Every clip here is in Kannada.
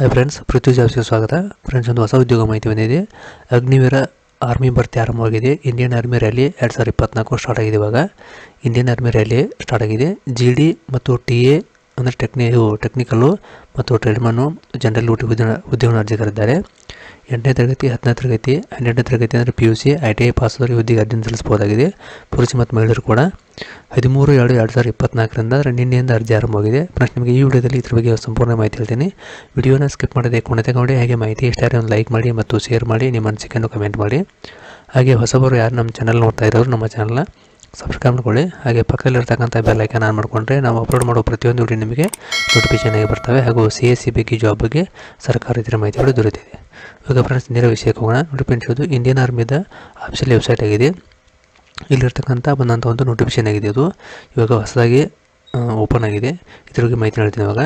ಹಾಯ್ ಫ್ರೆಂಡ್ಸ್ ಪೃಥ್ವಿ ಜಾಬ್ಸ್ಗೆ ಸ್ವಾಗತ ಫ್ರೆಂಡ್ಸ್ ಒಂದು ಹೊಸ ಉದ್ಯೋಗ ಮಾಹಿತಿ ಬಂದಿದೆ. ಅಗ್ನಿವೀರ ಆರ್ಮಿ ಭರ್ತಿ ಆರಂಭವಾಗಿದೆ ಇಂಡಿಯನ್ ಆರ್ಮಿ ರ್ಯಾಲಿ ಎರಡು ಸಾವಿರದ ಇಪ್ಪತ್ನಾಲ್ಕು ಸ್ಟಾರ್ಟ್ ಆಗಿದೆ ಇವಾಗ. ಇಂಡಿಯನ್ ಆರ್ಮಿ ರ್ಯಾಲಿ ಸ್ಟಾರ್ಟ್ ಆಗಿದೆ. ಜಿ ಮತ್ತು ಟಿ ಎ ಅಂದರೆ ಟೆಕ್ನಿ ಇವು ಟೆಕ್ನಿಕಲ್ಲು ಮತ್ತು ಟ್ರೇಡ್ಮನ್ನು ಜನರಲ್ ಊಟಿ ಉದ್ಯೋಗ ಉದ್ಯೋಗ ಅರ್ಜಿ ಕರೆದಿದ್ದಾರೆ ಎಂಟನೇ ತರಗತಿ, ಹತ್ತನೇ ತರಗತಿ, ಹನ್ನೆರಡನೇ ತರಗತಿ ಅಂದರೆ P U C I T I pass ಆದವರು ಹುದ್ದೆಗೆ ಅರ್ಜಿ ಸಲ್ಲಿಸಬಹುದಾಗಿದೆ. ಪುರುಷ ಮತ್ತು ಮಹಿಳೆಯರು ಕೂಡ. ಹದಿಮೂರು, ಎರಡು ಎರಡು ಸಾವಿರದ ಇಪ್ಪತ್ನಾಲ್ಕರಿಂದ ಅಂದರೆ ನಿನ್ನೆಯಿಂದ ಅರ್ಜಿ ಆರಂಭವಾಗಿದೆ. ಫ್ರೆಂಡ್ಸ್ ನಿಮಗೆ ಈ ವಿಡಿಯೋದಲ್ಲಿ ಇದ್ರ ಬಗ್ಗೆ ಸಂಪೂರ್ಣ ಮಾಹಿತಿ ಹೇಳ್ತೀನಿ. ವಿಡಿಯೋನ ಸ್ಕಿಪ್ ಮಾಡದೆ ಕೊನೆತೆ ನೋಡಿ, ಹಾಗೆ ಮಾಹಿತಿ ಇಷ್ಟ ಒಂದು ಲೈಕ್ ಮಾಡಿ ಮತ್ತು ಶೇರ್ ಮಾಡಿ, ನಿಮ್ಮ ಅನಿಸಿಕೆಯನ್ನು ಕಮೆಂಟ್ ಮಾಡಿ. ಹಾಗೆ ಹೊಸಬರು ಯಾರು ನಮ್ಮ ಚಾನಲ್ ನೋಡ್ತಾ ಇರೋರು ನಮ್ಮ ಚಾನಲ್ನ ಸಬ್ಸ್ಕ್ರೈಬ್ ಮಾಡ್ಕೊಳ್ಳಿ. ಹಾಗೆ ಪಕ್ಕದಲ್ಲಿರ್ತಕ್ಕಂಥ ಬೆಲ್ ಐಕನ್ ಆನ್ ಮಾಡಿಕೊಂಡ್ರೆ ನಾವು ಅಪ್ಲೋಡ್ ಮಾಡೋ ಪ್ರತಿಯೊಂದು ವಿಡಿಯೋ ನಿಮಗೆ ನೋಟಿಫಿಕೇಶನ್ ಆಗಿ ಬರ್ತವೆ. ಹಾಗೂ ಸಿ ಎಸ್ ಸಿ ಬಗ್ಗೆ ಜಾಬ್ ಬಗ್ಗೆ ಸರ್ಕಾರ ಇತರ ಮಾಹಿತಿಗಳು ದೊರೆತಿದೆ ಇವಾಗ ಫ್ರೆಂಡ್ಸ್ ನೇರ ವಿಷಯಕ್ಕೆ ಹೋಗೋಣ. ನೋಟಿಫಿಕೇಶನ್ ಇದು ಇಂಡಿಯನ್ ಆರ್ಮಿದ ಆಫಿಷಿಯಲ್ ವೆಬ್ಸೈಟ್ ಆಗಿದೆ. ಇಲ್ಲಿರ್ತಕ್ಕಂಥ ಬಂದಂಥ ಒಂದು ನೋಟಿಫಿಕೇಶನ್ ಆಗಿದೆ ಅದು. ಇವಾಗ ಹೊಸದಾಗಿ ಓಪನ್ ಆಗಿದೆ. ಇದ್ರ ಬಗ್ಗೆ ಮಾಹಿತಿ ಹೇಳ್ತೀನಿ ಇವಾಗ.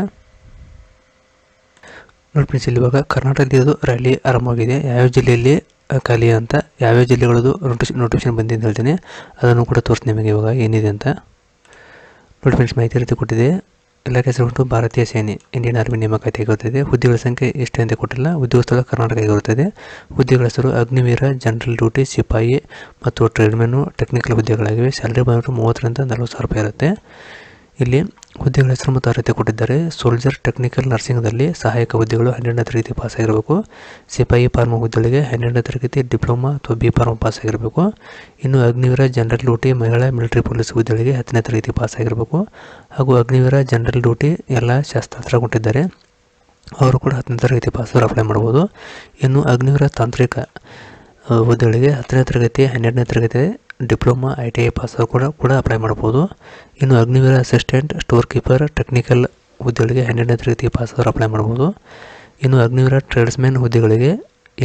ನೋಡಿ ಫ್ರೆಂಡ್ಸ್ ಇಲ್ಲಿ ಇವಾಗ ಕರ್ನಾಟಕದಲ್ಲಿ ಇದು ರ್ಯಾಲಿ ಆರಂಭವಾಗಿದೆ. ಯಾವ ಜಿಲ್ಲೆಯಲ್ಲಿ ಖಾಲಿ ಅಂತ ಯಾವ್ಯಾವ ಜಿಲ್ಲೆಗಳದ್ದು ನೋಟಿಸ್ ನೋಟಿಫಿಕೇಶನ್ ಬಂದಿದೆ ಅಂತ ಹೇಳ್ತೀನಿ. ಅದನ್ನು ಕೂಡ ತೋರಿಸ್ತೀನಿ ನಿಮಗೆ ಇವಾಗ ಏನಿದೆ ಅಂತ. ನೋಡಿ ಮಾಹಿತಿ ರೀತಿ ಕೊಟ್ಟಿದೆ. ಇಲಾಖೆ ಹೆಸರು ಉಂಟು. ಭಾರತೀಯ ಸೇನೆ ಇಂಡಿಯನ್ ಆರ್ಮಿ ನೇಮಕಾತಿ ಆಗಿರುತ್ತದೆ ಹುದ್ದೆಗಳ ಸಂಖ್ಯೆ ಎಷ್ಟು ಅಂತ ಕೊಟ್ಟಿಲ್ಲ. ಉದ್ಯೋಗ ಸ್ಥಳ ಕರ್ನಾಟಕ ಆಗಿರುತ್ತದೆ ಹುದ್ದೆಗಳ ಹೆಸರು ಅಗ್ನಿವೀರ ಜನರಲ್ ಡ್ಯೂಟಿ ಸಿಪಾಯಿ ಮತ್ತು ಟ್ರೇಡ್ಮೆನು ಟೆಕ್ನಿಕಲ್ ಹುದ್ದೆಗಳಾಗಿವೆ. ಸ್ಯಾಲ್ರಿ ಬಂದ್ಬಿಟ್ಟು ಮೂವತ್ತರಿಂದ ನಲ್ವತ್ತು ಸಾವಿರ ರೂಪಾಯಿ ಇರುತ್ತೆ. ಇಲ್ಲಿ ಹುದ್ದೆಗಳ ಹೆಸರು ಮತ್ತು ಅರ್ಹತೆ ಕೊಟ್ಟಿದ್ದಾರೆ. ಸೋಲ್ಜರ್ ಟೆಕ್ನಿಕಲ್ ನರ್ಸಿಂಗ್ದಲ್ಲಿ ಸಹಾಯಕ ಹುದ್ದೆಗಳು ಹನ್ನೆರಡನೇ ತರಗತಿ ಪಾಸ್ ಆಗಿರಬೇಕು ಸಿಪಾಯಿ ಫಾರ್ಮ ಹುದ್ದೆಗಳಿಗೆ ಹನ್ನೆರಡನೇ ತರಗತಿ ಡಿಪ್ಲೊಮಾ ಅಥವಾ ಬಿ ಫಾರ್ಮ್ ಪಾಸ್ ಆಗಿರಬೇಕು ಇನ್ನು ಅಗ್ನಿವೀರ ಜನರಲ್ ಡ್ಯೂಟಿ ಮಹಿಳಾ ಮಿಲಿಟರಿ ಪೊಲೀಸ್ ಹುದ್ದೆಗಳಿಗೆ ಹತ್ತನೇ ತರಗತಿ ಪಾಸ್ ಆಗಿರಬೇಕು ಹಾಗೂ ಅಗ್ನಿವೀರ ಜನರಲ್ ಡ್ಯೂಟಿ ಎಲ್ಲ ಶಸ್ತ್ರಾಸ್ತ್ರ ಕೊಟ್ಟಿದ್ದಾರೆ ಅವರು ಕೂಡ ಹತ್ತನೇ ತರಗತಿ ಪಾಸವರು ಅಪ್ಲೈ ಮಾಡ್ಬೋದು ಇನ್ನು ಅಗ್ನಿವೀರ ತಾಂತ್ರಿಕ ಹುದ್ದೆಗಳಿಗೆ ಹತ್ತನೇ ತರಗತಿ, ಹನ್ನೆರಡನೇ ತರಗತಿ diploma, I T I pass ಕೂಡ ಕೂಡ ಅಪ್ಲೈ ಮಾಡ್ಬೋದು. ಇನ್ನು Agniveer assistant store keeper technical ಹುದ್ದೆಗಳಿಗೆ ಹನ್ನೆರಡನೇ ತರಗತಿ ಪಾಸ್ ಆದರೂ ಅಪ್ಲೈ ಮಾಡ್ಬೋದು. ಇನ್ನು ಅಗ್ನಿವೀರ ಟ್ರೇಡ್ಸ್ಮ್ಯಾನ್ ಹುದ್ದೆಗಳಿಗೆ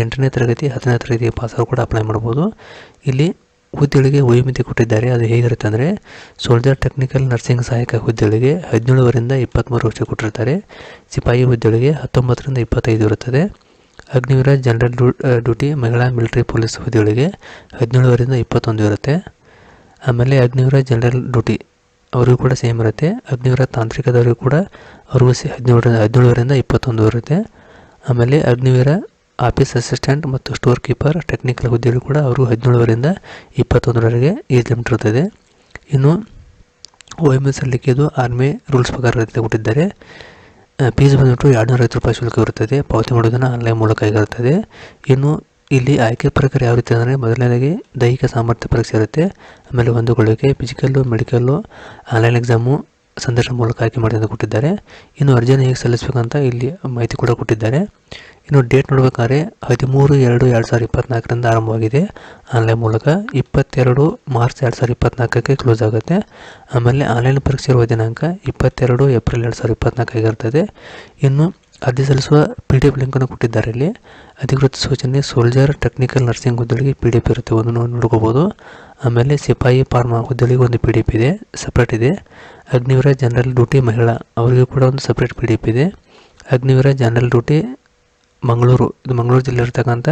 ಎಂಟನೇ ತರಗತಿ, ಹತ್ತನೇ ತರಗತಿ ಪಾಸ್ ಆದರೂ ಕೂಡ ಅಪ್ಲೈ ಮಾಡ್ಬೋದು. ಇಲ್ಲಿ ಹುದ್ದೆಗಳಿಗೆ ವಯೋಮಿತಿ ಕೊಟ್ಟಿದ್ದಾರೆ. ಅದು ಹೇಗಿರುತ್ತೆ ಅಂದರೆ ಸೋಲ್ಜರ್ ಟೆಕ್ನಿಕಲ್ ನರ್ಸಿಂಗ್ ಸಹಾಯಕ ಹುದ್ದೆಗಳಿಗೆ ಹದಿನೇಳುವರಿಂದ ಇಪ್ಪತ್ತ್ಮೂರು ವರ್ಷ ಕೊಟ್ಟಿರ್ತಾರೆ. ಸಿಪಾಯಿ ಹುದ್ದೆಗಳಿಗೆ ಹತ್ತೊಂಬತ್ತರಿಂದ ಇಪ್ಪತ್ತೈದು ಇರುತ್ತದೆ. ಅಗ್ನಿವೀರ ಜನರಲ್ ಡ್ಯೂ ಡ್ಯೂಟಿ ಮಹಿಳಾ ಮಿಲಿಟರಿ ಪೊಲೀಸ್ ಹುದ್ದೆಗಳಿಗೆ ಹದಿನೇಳುವರಿಂದ ಇಪ್ಪತ್ತೊಂದು ಇರುತ್ತೆ. ಆಮೇಲೆ ಅಗ್ನಿವೀರ ಜನರಲ್ ಡ್ಯೂಟಿ ಅವರಿಗೂ ಕೂಡ ಸೇಮ್ ಇರುತ್ತೆ. ಅಗ್ನಿವೀರ ತಾಂತ್ರಿಕದವರಿಗೂ ಕೂಡ ಅವ್ರಿಗೂ ಸೇ, ಹದಿನೇಳರಿಂದ ಹದಿನೇಳರಿಂದ ಇಪ್ಪತ್ತೊಂದು ಇರುತ್ತೆ. ಆಮೇಲೆ ಅಗ್ನಿವೀರ ಆಫೀಸ್ ಅಸಿಸ್ಟೆಂಟ್ ಮತ್ತು ಸ್ಟೋರ್ ಕೀಪರ್ ಟೆಕ್ನಿಕಲ್ ಹುದ್ದೆಗಳು ಕೂಡ ಅವರು ಹದಿನೇಳರಿಂದ ಇಪ್ಪತ್ತೊಂದರವರೆಗೆ ಏಜ್ ಲಿಮಿಟ್ ಇರ್ತದೆ. ಇನ್ನು ಓ ಎಂ ಎಸ್ ಸಲ್ಲಿಕೆದು ಆರ್ಮಿ ರೂಲ್ಸ್ ಪ್ರಕಾರ ಕೊಟ್ಟಿದ್ದಾರೆ ಫೀಸ್ ಬಂದ್ಬಿಟ್ಟು ಎರಡುನೂರ ಐವತ್ತು ರೂಪಾಯಿ ಶುಲ್ಕ ಇರುತ್ತದೆ ಪಾವತಿ ಮಾಡೋದನ್ನು ಆನ್ಲೈನ್ ಮೂಲಕ ಆಗಿರುತ್ತದೆ ಇನ್ನು ಇಲ್ಲಿ ಆಯ್ಕೆ ಪ್ರಕಾರ ಯಾವ ರೀತಿ ಅಂದರೆ ಮೊದಲನೇದಾಗಿ ದೈಹಿಕ ಸಾಮರ್ಥ್ಯ ಪರೀಕ್ಷೆ ಇರುತ್ತೆ. ಆಮೇಲೆ ಹೊಂದಿಕೊಳ್ಳುವಿಕೆ ಫಿಸಿಕಲ್ಲು ಮೆಡಿಕಲ್ಲು ಆನ್ಲೈನ್ ಎಕ್ಸಾಮು ಸಂದರ್ಶನ ಮೂಲಕ ಆಯ್ಕೆ ಮಾಡಿ ಕೊಟ್ಟಿದ್ದಾರೆ. ಇನ್ನು ಅರ್ಜಿಯನ್ನು ಹೇಗೆ ಸಲ್ಲಿಸಬೇಕಂತ ಇಲ್ಲಿ ಮಾಹಿತಿ ಕೂಡ ಕೊಟ್ಟಿದ್ದಾರೆ. ಇನ್ನು ಡೇಟ್ ನೋಡಬೇಕಾದ್ರೆ ಹದಿಮೂರು ಎರಡು ಎರಡು ಸಾವಿರದ ಇಪ್ಪತ್ನಾಲ್ಕರಿಂದ ಆರಂಭವಾಗಿದೆ. ಆನ್ಲೈನ್ ಮೂಲಕ ಇಪ್ಪತ್ತೆರಡು ಮಾರ್ಚ್ ಎರಡು ಸಾವಿರದ ಇಪ್ಪತ್ನಾಲ್ಕಕ್ಕೆ ಕ್ಲೋಸ್ ಆಗುತ್ತೆ. ಆಮೇಲೆ ಆನ್ಲೈನ್ ಪರೀಕ್ಷೆ ಇರುವ ದಿನಾಂಕ ಇಪ್ಪತ್ತೆರಡು ಏಪ್ರಿಲ್ ಎರಡು ಸಾವಿರದ ಇಪ್ಪತ್ತ್ನಾಲ್ಕಾಗಿರ್ತದೆ ಇನ್ನು ಅರ್ಜಿ ಸಲ್ಲಿಸುವ ಪಿ ಡಿ ಎಫ್ ಲಿಂಕನ್ನು ಕೊಟ್ಟಿದ್ದಾರೆ ಇಲ್ಲಿ. ಅಧಿಕೃತ ಸೂಚನೆ ಸೋಲ್ಜರ್ ಟೆಕ್ನಿಕಲ್ ನರ್ಸಿಂಗ್ ಹುದ್ದೆಗಳಿಗೆ ಪಿ ಡಿ ಎಫ್ ಇರುತ್ತೆ. ಒಂದು ನೋಡ್ಕೋಬೋದು. ಆಮೇಲೆ ಸಿಪಾಯಿ ಫಾರ್ಮಾ ಹುದ್ದೆಗಳಿಗೆ ಒಂದು ಪಿ ಡಿ ಎಫ್ ಇದೆ. ಸಪ್ರೇಟ್ ಇದೆ. ಅಗ್ನಿವೀರ ಜನರಲ್ ಡ್ಯೂಟಿ ಮಹಿಳಾ. ಅವರಿಗೂ ಕೂಡ ಒಂದು ಸಪ್ರೇಟ್ ಪಿ ಡಿ ಎಫ್ ಇದೆ. ಅಗ್ನಿವೀರ ಜನರಲ್ ಡ್ಯೂಟಿ ಮಂಗಳೂರು, ಇದು ಮಂಗಳೂರು ಜಿಲ್ಲೆ ಇರ್ತಕ್ಕಂಥ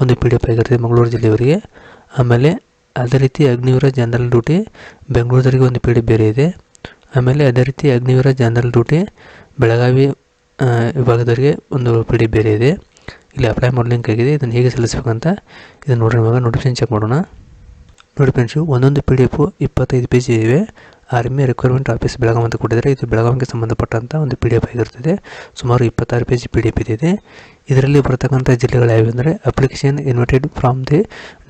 ಒಂದು ಪಿ ಡಿ ಎಫ್ ಆಗಿರ್ತದೆ ಮಂಗಳೂರು ಜಿಲ್ಲೆಯವರಿಗೆ. ಆಮೇಲೆ ಅದೇ ರೀತಿ ಅಗ್ನಿವೀರ ಜನರಲ್ ಡ್ಯೂಟಿ ಬೆಂಗಳೂರಿಗೆ ಒಂದು ಪಿ ಡಿ ಬೇರೆ ಇದೆ. ಆಮೇಲೆ ಅದೇ ರೀತಿ ಅಗ್ನಿವೀರ ಜನರಲ್ ಡ್ಯೂಟಿ ಬೆಳಗಾವಿ ವಿಭಾಗದವರಿಗೆ ಒಂದು ಪಿ ಡಿ ಬೇರೆ ಇದೆ. ಇಲ್ಲಿ ಅಪ್ಲೈ ಮಾಡೋ ಲಿಂಕ್ ಆಗಿದೆ. ಇದನ್ನು ಹೇಗೆ ಸಲ್ಲಿಸಬೇಕಂತ ಇದನ್ನು ನೋಡೋಣ ಇವಾಗ ನೋಟಿಫಿಕೇಶನ್ ಚೆಕ್ ಮಾಡೋಣ. ನೋಡಿ ಫ್ರೆಂಡ್ಸು ಒಂದೊಂದು ಪಿ ಡಿ ಎಫು ಇಪ್ಪತ್ತೈದು ಪೇಜ್ ಇವೆ. ಆರ್ಮಿ ರಿಕ್ವೈರ್ಮೆಂಟ್ ಆಫೀಸ್ ಬೆಳಗಾವಿ ಅಂತ ಕೊಟ್ಟಿದ್ದಾರೆ. ಇದು ಬೆಳಗಾವಿಗೆ ಸಂಬಂಧಪಟ್ಟಂಥ ಒಂದು ಪಿ ಡಿ ಎಫ್ ಆಗಿರ್ತದೆ ಸುಮಾರು ಇಪ್ಪತ್ತಾರು ಪೇಜ್ ಪಿ ಡಿ ಎಫ್ ಇದೆ. ಇದರಲ್ಲಿ ಬರತಕ್ಕಂಥ ಜಿಲ್ಲೆಗಳು ಯಾವುವು application invited from the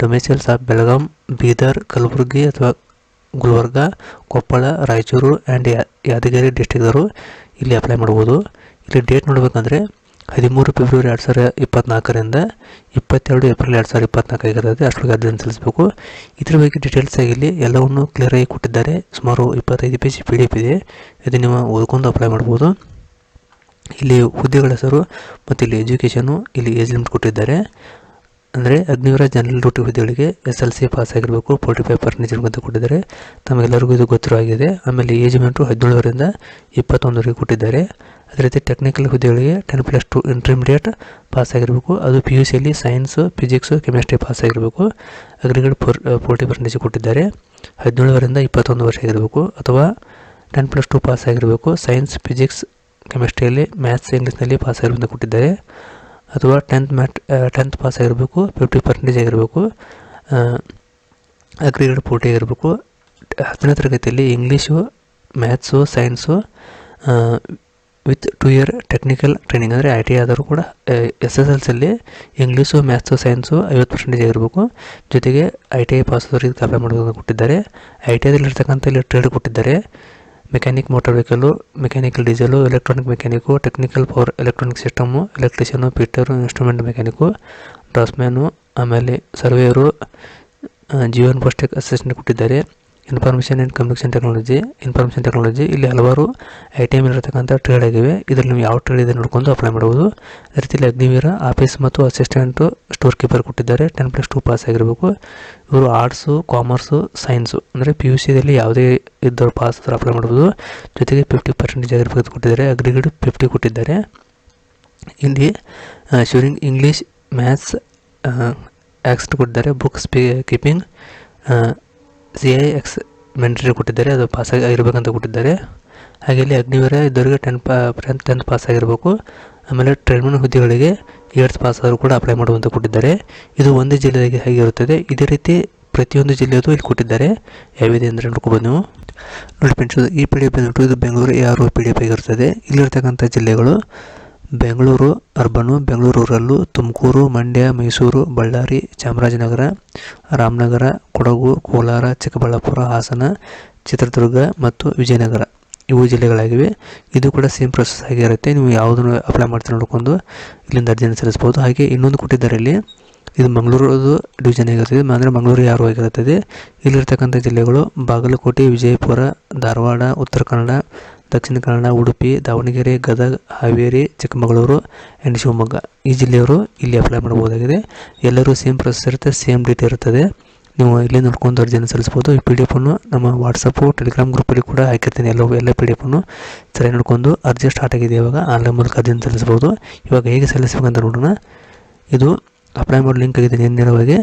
domiciles of Belgaum Bidar Kalaburagi ಅಥವಾ ಗುಲ್ಬರ್ಗ ಕೊಪ್ಪಳ ರಾಯಚೂರು ಆ್ಯಂಡ್ ಯಾದಗಿರಿ ಡಿಸ್ಟಿಕ್ದವರು ಇಲ್ಲಿ ಅಪ್ಲೈ ಮಾಡ್ಬೋದು ಇಲ್ಲಿ ಡೇಟ್ ನೋಡಬೇಕಂದ್ರೆ ಹದಿಮೂರು ಫೆಬ್ರವರಿ ಎರಡು ಸಾವಿರದ ಇಪ್ಪತ್ನಾಲ್ಕರಿಂದ ಇಪ್ಪತ್ತೆರಡು ಏಪ್ರಿಲ್ ಎರಡು ಸಾವಿರದ ಇಪ್ಪತ್ನಾಲ್ಕು ಆಗಿರುತ್ತೆ ಅಷ್ಟೊಳಗೆ ಅದನ್ನು ಸಲ್ಲಿಸಬೇಕು ಇದ್ರ ಬಗ್ಗೆ ಡೀಟೇಲ್ಸ್ ಆಗಿ ಇಲ್ಲಿ ಎಲ್ಲವನ್ನು ಕ್ಲಿಯರಾಗಿ ಕೊಟ್ಟಿದ್ದಾರೆ. ಸುಮಾರು ಇಪ್ಪತ್ತೈದು ಪೇಜ್ ಪಿ ಡಿ ಎಫ್ ಇದೆ. ಇದು ನೀವು ಓದ್ಕೊಂಡು ಅಪ್ಲೈ ಮಾಡ್ಬೋದು ಇಲ್ಲಿ ಹುದ್ದೆಗಳ ಹೆಸರು ಮತ್ತು ಇಲ್ಲಿ ಎಜುಕೇಷನು ಇಲ್ಲಿ ಏಜ್ ಲಿಮಿಟ್ ಕೊಟ್ಟಿದ್ದಾರೆ. ಅಂದರೆ ಅಗ್ನಿವೀರ ಜನರಲ್ ಡ್ಯೂಟಿ ಹುದ್ದೆಗಳಿಗೆ ಎಸ್ ಎಲ್ ಸಿ ಪಾಸ್ ಆಗಿರಬೇಕು ಫೋರ್ಟಿ ಫೈವ್ ಪರ್ಸೆಂಟೇಜ್ ಅಂತ ಕೊಟ್ಟಿದ್ದಾರೆ. ತಮಗೆಲ್ಲರಿಗೂ ಇದು ಗೊತ್ತಿರೋ ಆಗಿದೆ ಆಮೇಲೆ ಏಜ್ ಲಿಮಿಟು ಹದಿನೇಳರಿಂದ ಇಪ್ಪತ್ತೊಂದರಿಗೆ ಕೊಟ್ಟಿದ್ದಾರೆ. ಅದೇ ರೀತಿ ಟೆಕ್ನಿಕಲ್ ಹುದ್ದೆಗಳಿಗೆ ten plus two intermediate pass ಆಗಿರಬೇಕು. ಅದು ಪಿ ಯು ಸಿಯಲ್ಲಿ ಸೈನ್ಸು ಫಿಸಿಕ್ಸು ಕೆಮಿಸ್ಟ್ರಿ ಪಾಸ್ ಆಗಿರಬೇಕು. ಅಗ್ರಿಗೇಟ್ ಫೋರ್ ಫೋರ್ಟಿ ಪರ್ಸೆಂಟೇಜ್ ಕೊಟ್ಟಿದ್ದಾರೆ. ಹದಿನೇಳರಿಂದ ಇಪ್ಪತ್ತೊಂದು ವರ್ಷ ಆಗಿರಬೇಕು. ಅಥವಾ ಟೆನ್ ಪ್ಲಸ್ ಟು ಪಾಸ್ ಆಗಿರಬೇಕು. ಸೈನ್ಸ್ ಫಿಸಿಕ್ಸ್ ಕೆಮಿಸ್ಟ್ರಿಯಲ್ಲಿ ಮ್ಯಾಥ್ಸ್ ಇಂಗ್ಲೀಷ್ನಲ್ಲಿ ಪಾಸ್ ಆಗಿರೋದು ಕೊಟ್ಟಿದ್ದಾರೆ. ಅಥವಾ ಟೆಂತ್ ಮ್ಯಾಟ್ ಟೆಂತ್ ಪಾಸ್ ಆಗಿರಬೇಕು ಫಿಫ್ಟಿ ಪರ್ಸೆಂಟೇಜ್ ಆಗಿರಬೇಕು ಅಗ್ರಿಗೇಡ್ ಫೋರ್ಟಿ ಆಗಿರಬೇಕು. ಹತ್ತನೇ ತರಗತಿಯಲ್ಲಿ English maths science with two year technical training ಅಂದರೆ ಐ ಟಿ ಆದರೂ ಕೂಡ ಎಸ್ ಎಸ್ ಎಲ್ ಸಿಯಲ್ಲಿ ಇಂಗ್ಲೀಷು ಮ್ಯಾಥ್ಸು ಸೈನ್ಸು ಐವತ್ತು ಪರ್ಸೆಂಟೇಜ್ ಆಗಿರಬೇಕು. ಜೊತೆಗೆ ಐ ಟಿ ಐ ಪಾಸ್ ಆದವರಿಗೆ ಕಂಪೇರ್ ಮಾಡೋದನ್ನು ಕೊಟ್ಟಿದ್ದಾರೆ. ಐ ಟಿ ಐದಲ್ಲಿರ್ತಕ್ಕಂಥ ಇಲ್ಲಿ ಟ್ರೇಡ್ ಕೊಟ್ಟಿದ್ದಾರೆ. Mechanic motor vehicle mechanical diesel electronic mechanic technical for electronic system electrician fitter instrument mechanic draughtsman ಆಮೇಲೆ ಸರ್ವೇಯರು ಜೀವನ್ ಪೋಸ್ಟೆಕ್ ಅಸಿಸ್ಟೆಂಟ್ ಕೊಟ್ಟಿದ್ದಾರೆ. Information and communication technology information technology ಇಲ್ಲಿ ಹಲವಾರು ಐ ಟಿ ಎಂ ಇರತಕ್ಕಂಥ ಟ್ರೇಡ್ ಆಗಿವೆ. ಇದರಲ್ಲಿ ನೀವು ಯಾವ ಟ್ರೇಡ್ ಇದೆ ನೋಡ್ಕೊಂಡು ಅಪ್ಲೈ ಮಾಡ್ಬೋದು ಅದೇ ರೀತಿಯಲ್ಲಿ ಅಗ್ನಿವೀರ ಆಫೀಸ್ ಮತ್ತು ಅಸಿಸ್ಟೆಂಟು ಸ್ಟೋರ್ ಕೀಪರ್ ಕೊಟ್ಟಿದ್ದಾರೆ. ಟೆನ್ ಪ್ಲಸ್ ಟು ಪಾಸ್ ಆಗಿರಬೇಕು. ಇವರು ಆರ್ಟ್ಸು ಕಾಮರ್ಸು ಸೈನ್ಸು ಅಂದರೆ ಪಿ ಯು ಸಿದಲ್ಲಿ ಯಾವುದೇ ಇದ್ದವರು ಪಾಸ್ ಅಪ್ಲೈ ಮಾಡ್ಬೋದು ಜೊತೆಗೆ ಫಿಫ್ಟಿ ಪರ್ಸೆಂಟೇಜ್ ಆಗಿರ್ಬೇಕು ಕೊಟ್ಟಿದ್ದಾರೆ. ಅಗ್ರಿಗೇಡ್ ಫಿಫ್ಟಿ ಕೊಟ್ಟಿದ್ದಾರೆ. ಇಲ್ಲಿ ಶೂರಿಂಗ್ ಇಂಗ್ಲೀಷ್ ಮ್ಯಾಥ್ಸ್ ಆ್ಯಕ್ಸ್ಟ್ ಕೊಟ್ಟಿದ್ದಾರೆ. ಬುಕ್ಸ್ ಕೀಪಿಂಗ್ ಸಿ ಐ ಎಕ್ಸ್ ಮೆಂಟ್ರಿ ಕೊಟ್ಟಿದ್ದಾರೆ, ಅದು ಪಾಸ್ ಆಗಿರ್ಬೇಕಂತ ಕೊಟ್ಟಿದ್ದಾರೆ. ಹಾಗೆ ಇಲ್ಲಿ ಅಗ್ನಿವೀರ ಇದ್ದವರಿಗೆ ಟೆನ್ ಪಾ ಟೆಂತ್ ಪಾಸ್ ಆಗಿರಬೇಕು. ಆಮೇಲೆ ಟ್ರೈನ್ಮನ್ ಹುದ್ದೆಗಳಿಗೆ ಏಟ್ಸ್ ಪಾಸ್ ಆದರೂ ಕೂಡ ಅಪ್ಲೈ ಮಾಡುವಂತ ಕೊಟ್ಟಿದ್ದಾರೆ. ಇದು ಒಂದು ಜಿಲ್ಲೆಗೆ ಹೇಗಿರುತ್ತದೆ ಇದೇ ರೀತಿ ಪ್ರತಿಯೊಂದು ಜಿಲ್ಲೆಯದು ಇಲ್ಲಿ ಕೊಟ್ಟಿದ್ದಾರೆ. ಯಾವಿದೆ ಅಂದರೆ ನೋಡ್ಕೊಬೋದು ನೀವು ನೋಡಿ ಫ್ರೆಂಡ್ಸ್ ಈ ಪಿ ಡಿ ಎಫ್ ಬಂದ್ಬಿಟ್ಟು ಇದು ಬೆಂಗಳೂರು ಯಾರು ಪಿ ಡಿ ಎಫ್ ಆಗಿರ್ತದೆ ಇಲ್ಲಿರ್ತಕ್ಕಂಥ ಜಿಲ್ಲೆಗಳು. ಬೆಂಗಳೂರು ಅರ್ಬನು ಬೆಂಗಳೂರು ರೂರಲ್ಲು ತುಮಕೂರು, ಮಂಡ್ಯ, ಮೈಸೂರು, ಬಳ್ಳಾರಿ, ಚಾಮರಾಜನಗರ, ರಾಮನಗರ, ಕೊಡಗು, ಕೋಲಾರ, ಚಿಕ್ಕಬಳ್ಳಾಪುರ, ಹಾಸನ, ಚಿತ್ರದುರ್ಗ ಮತ್ತು ವಿಜಯನಗರ. ಇವು ಜಿಲ್ಲೆಗಳಾಗಿವೆ. ಇದು ಕೂಡ ಸೇಮ್ ಪ್ರೊಸೆಸ್ ಆಗಿರುತ್ತೆ ನೀವು ಯಾವುದನ್ನು ಅಪ್ಲೈ ಮಾಡ್ತೀರಿ ನೋಡ್ಕೊಂಡು ಇಲ್ಲಿಂದ ಅರ್ಜಿಯನ್ನು ಸಲ್ಲಿಸ್ಬೋದು ಹಾಗೆ ಇನ್ನೊಂದು ಕೊಟ್ಟಿದ್ದಾರೆ ಇಲ್ಲಿ ಇದು ಮಂಗಳೂರದು ಡಿವಿಷನ್ ಆಗಿರ್ತದೆ. ಅಂದರೆ ಮಂಗಳೂರು ಯಾರು ಆಗಿರುತ್ತದೆ ಇಲ್ಲಿರ್ತಕ್ಕಂಥ ಜಿಲ್ಲೆಗಳು ಬಾಗಲಕೋಟೆ, ವಿಜಯಪುರ, ಧಾರವಾಡ, ಉತ್ತರ ಕನ್ನಡ ದಕ್ಷಿಣ ಕನ್ನಡ, ಉಡುಪಿ, ದಾವಣಗೆರೆ, ಗದಗ, ಹಾವೇರಿ, ಚಿಕ್ಕಮಗಳೂರು ಆ್ಯಂಡ್ ಶಿವಮೊಗ್ಗ. ಈ ಜಿಲ್ಲೆಯವರು ಇಲ್ಲಿ ಅಪ್ಲೈ ಮಾಡ್ಬೋದಾಗಿದೆ ಎಲ್ಲರೂ ಸೇಮ್ ಪ್ರೊಸೆಸ್ ಇರುತ್ತೆ ಸೇಮ್ ಡೇಟ್ ಇರುತ್ತದೆ. ನೀವು ಇಲ್ಲಿ ನೋಡ್ಕೊಂಡು ಅರ್ಜಿಯನ್ನು ಸಲ್ಲಿಸ್ಬೋದು ಈ ಪಿ ಡಿ ಎಫನ್ನು ನಮ್ಮ ವಾಟ್ಸಪ್ಪು ಟೆಲಿಗ್ರಾಮ್ ಗ್ರೂಪಲ್ಲಿ ಕೂಡ ಹಾಕಿರ್ತೀನಿ. ಎಲ್ಲ ಎಲ್ಲ ಪಿ ಡಿ ಎಫನ್ನು ಸರಿ ನೋಡ್ಕೊಂಡು ಅರ್ಜಿ ಸ್ಟಾರ್ಟ್ ಆಗಿದೆ ಇವಾಗ ಆನ್ಲೈನ್ ಮೂಲಕ ಅರ್ಜಿಯನ್ನು ಸಲ್ಲಿಸ್ಬೋದು ಇವಾಗ ಹೇಗೆ ಸಲ್ಲಿಸಬೇಕಂತ ನೋಡೋಣ. ಇದು ಅಪ್ಲೈ ಮಾಡೋ ಲಿಂಕ್ ಆಗಿದೆ ನೇರವಾಗಿ.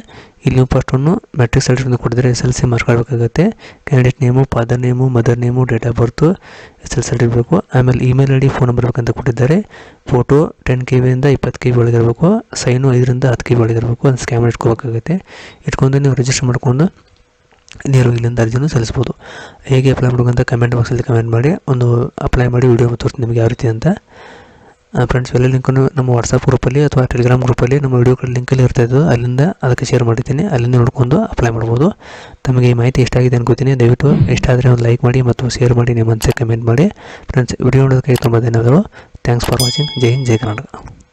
ಇಲ್ಲಿ ನೀವು ಫಸ್ಟನ್ನು ಮೆಟ್ರಿಕ್ ಸೆಲೆಕ್ಷನ್ ಕೊಟ್ಟಿದ್ರೆ ಎಸ್ ಎಲ್ ಸಿ ಮಾರ್ಕ್ಸ್ ಮಾಡಬೇಕಾಗುತ್ತೆ. Candidate name father name mother name date of birth S L C ಇರಬೇಕು. ಆಮೇಲೆ email I D phone number ಬೇಕಂತ ಕೊಟ್ಟಿದ್ದಾರೆ. ಫೋಟೋ ಟೆನ್ ಕೆ ವಿಯಿಂದ ಇಪ್ಪತ್ತು ಕೆ ಬಿ ಒಳಗಿರಬೇಕು ಸೈನು ಐದರಿಂದ ಹತ್ತು ಕೆ ಬಿ ಒಳಗಿರಬೇಕು ಒಂದು ಸ್ಕ್ಯಾಮರ್ ಇಟ್ಕೋಬೇಕಾಗುತ್ತೆ. ಇಟ್ಕೊಂಡು ನೀವು ರಿಜಿಸ್ಟರ್ ಮಾಡಿಕೊಂಡು ನೀರು ಇಲ್ಲಿಂದ ಅರ್ಜಿನೂ ಸಲ್ಲಿಸ್ಬೋದು ಹೇಗೆ ಅಪ್ಲೈ ಮಾಡ್ಬೇಕಂತ ಕಮೆಂಟ್ ಬಾಕ್ಸಲ್ಲಿ ಕಮೆಂಟ್ ಮಾಡಿ. ಒಂದು ಅಪ್ಲೈ ಮಾಡಿ ವಿಡಿಯೋ ತೋರಿಸ್ತೀನಿ ನಿಮಗೆ ಯಾವ ರೀತಿ ಅಂತ. ಫ್ರೆಂಡ್ಸ್ ಎಲ್ಲ ಲಿಂಕನ್ನು ನಮ್ಮ ವಾಟ್ಸಪ್ ಗ್ರೂಪಲ್ಲಿ ಅಥವಾ ಟೆಲಿಗ್ರಾಮ್ ಗ್ರೂಪಲ್ಲಿ ನಮ್ಮ ವಿಡಿಯೋಗಳ ಲಿಂಕಲ್ಲಿ ಇರ್ತಾ ಇದ್ದು ಅಲ್ಲಿಂದ ಅದಕ್ಕೆ ಶೇರ್ ಮಾಡಿದ್ದೀನಿ. ಅಲ್ಲಿಂದ ನೋಡ್ಕೊಂಡು ಅಪ್ಲೈ ಮಾಡ್ಬೋದು. ತಮಗೆ ಈ ಮಾಹಿತಿ ಇಷ್ಟ ಆಗಿದೆ ಅನ್ಕೋತೀನಿ. ದಯವಿಟ್ಟು ಇಷ್ಟ ಆದರೆ ಒಂದು ಲೈಕ್ ಮಾಡಿ ಮತ್ತು ಶೇರ್ ಮಾಡಿ, ನಿಮ್ಮ ಮನಸ್ಸಿಗೆ ಕಮೆಂಟ್ ಮಾಡಿ. ಫ್ರೆಂಡ್ಸ್ ವಿಡಿಯೋ ನೋಡೋದಕ್ಕೆ ತುಂಬ ಧನ್ಯವಾದಗಳು. Thanks for watching Jai Hind, Jai Karnataka.